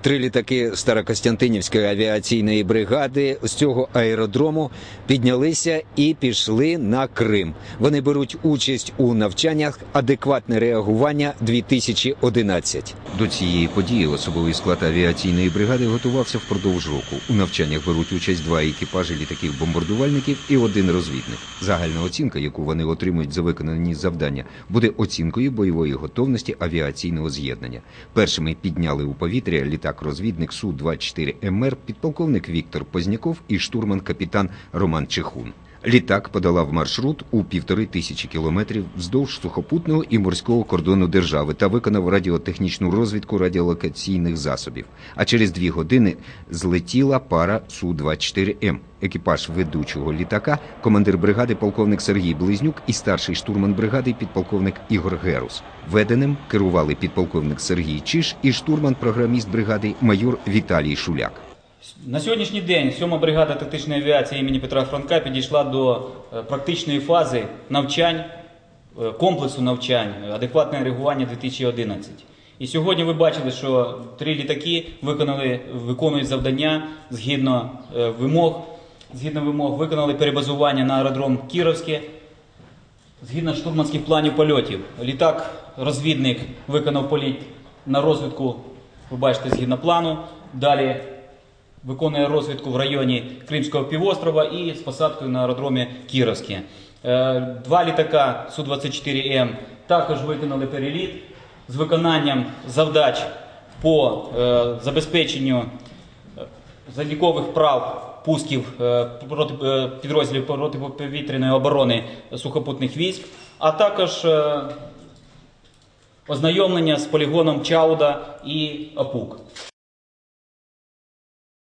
Три літаки Старокостянтинівської авіаційної бригади з цього аеродрому піднялися і пішли на Крим. Вони беруть участь у навчаннях адекватне реагування 2011 До цієї події особовий склад авіаційної бригади готувався впродовж року. У навчаннях беруть участь два екіпажі літаків-бомбардувальників і один розвідник. Загальна оцінка, яку вони отримують за виконані завдання, буде оцінкою бойової готовності авіаційного з'єднання. Першими підняли у повітря літак-розвідник Су-24 МР, підполковник Віктор Позняков і штурман-капітан Роман Чехун. Літак подолав маршрут у півтори тисячі кілометрів вздовж сухопутного і морського кордону держави та виконав радіотехнічну розвідку радіолокаційних засобів. А через дві години злетіла пара Су-24М. Екіпаж ведучого літака, командир бригади полковник Сергій Близнюк і старший штурман бригади підполковник Ігор Герус. Веденим керували підполковник Сергій Чиш і штурман-програміст бригади майор Віталій Шуляк. На сьогоднішній день 7 бригада тактичної авіації імені Петра Франка підійшла до е, практичної фази навчань, е, комплексу навчань, е, адекватне реагування 2011. І сьогодні ви бачили, що три літаки виконали, виконують завдання згідно вимог, згідно вимог виконали перебазування на аеродром Кіровське, Згідно штурманських планів польотів, літак-розвідник виконав політ на розвідку, ви бачите, згідно плану. Далі виконує розвідку в районі Кримського півострова і з посадкою на аеродромі Кіровське. Е, Два літака Су-24М також виконали переліт з виконанням завдач по е, забезпеченню е, залікових прав пусків підрозділів протиповітряної оборони сухопутних військ, а також ознайомлення з полігоном Чауда і Апук.